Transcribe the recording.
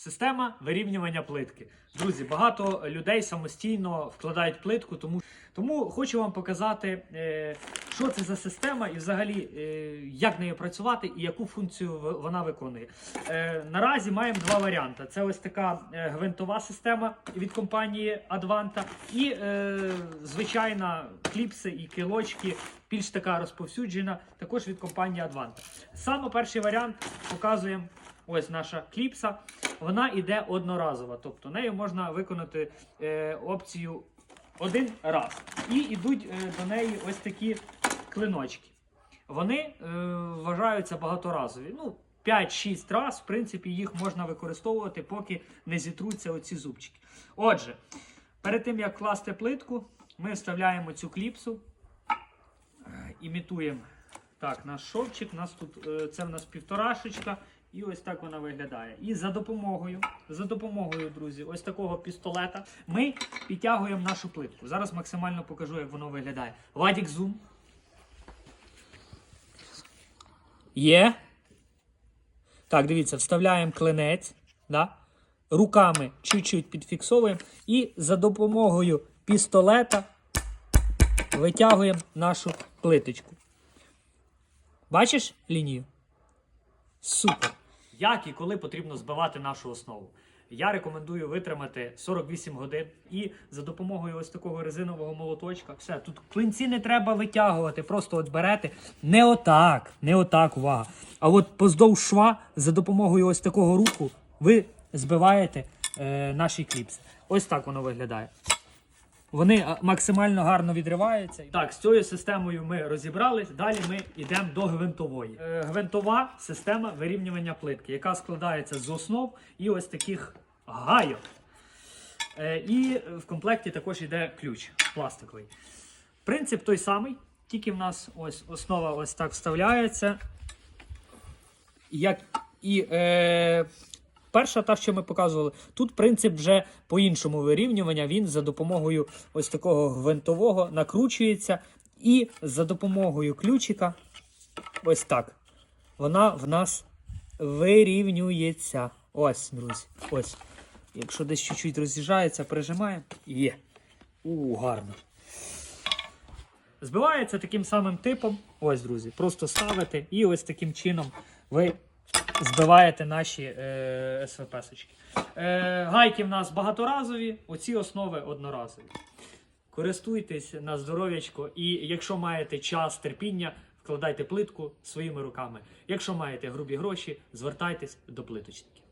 Система вирівнювання плитки. Друзі, багато людей самостійно вкладають плитку, тому, тому хочу вам показати, е, що це за система і взагалі е, як нею працювати і яку функцію вона виконує. Е, наразі маємо два варіанти: це ось така е, гвинтова система від компанії Advanta і е, звичайна кліпси і килочки, більш така розповсюджена, також від компанії Advanta. Саме перший варіант показуємо. Ось наша кліпса. Вона йде одноразова, тобто нею можна виконати е, опцію один раз. І йдуть е, до неї ось такі клиночки. Вони е, вважаються багаторазові. Ну, 5-6 раз, в принципі, їх можна використовувати, поки не зітруться оці зубчики. Отже, перед тим як класти плитку, ми вставляємо цю кліпсу, е, імітуємо так, наш шовчик. Нас тут е, це в нас півторашечка. І ось так вона виглядає. І за допомогою, за допомогою, друзі, ось такого пістолета ми підтягуємо нашу плитку. Зараз максимально покажу, як воно виглядає. Вадік зум. Є. Так, дивіться, вставляємо клинець. Да? Руками чуть-чуть підфіксовуємо. І за допомогою пістолета витягуємо нашу плиточку. Бачиш лінію? Супер. Як і коли потрібно збивати нашу основу? Я рекомендую витримати 48 годин і за допомогою ось такого резинового молоточка. Все, тут клинці не треба витягувати, просто от берете не отак, не отак, увага. А от поздовж шва за допомогою ось такого руху ви збиваєте е, наші кліпси. Ось так воно виглядає. Вони максимально гарно відриваються. Так, з цією системою ми розібрались. Далі ми йдемо до гвинтової. Е, гвинтова система вирівнювання плитки, яка складається з основ і ось таких гайок. Е, і в комплекті також йде ключ пластиковий. Принцип той самий, тільки в нас ось основа ось так вставляється. Як і е, перша, та, що ми показували, тут принцип вже по-іншому вирівнювання. Він за допомогою ось такого гвинтового накручується, і за допомогою ключика, ось так, вона в нас вирівнюється. Ось, друзі. Ось. Якщо десь чуть-чуть роз'їжджається, прижимаємо. Є. У, гарно. Збивається таким самим типом. Ось, друзі, просто ставите і ось таким чином ви збиваєте наші е, СВП-сочки. Е, гайки в нас багаторазові, оці основи одноразові. Користуйтесь на здоров'ячко, і якщо маєте час, терпіння, вкладайте плитку своїми руками. Якщо маєте грубі гроші, звертайтесь до плиточників.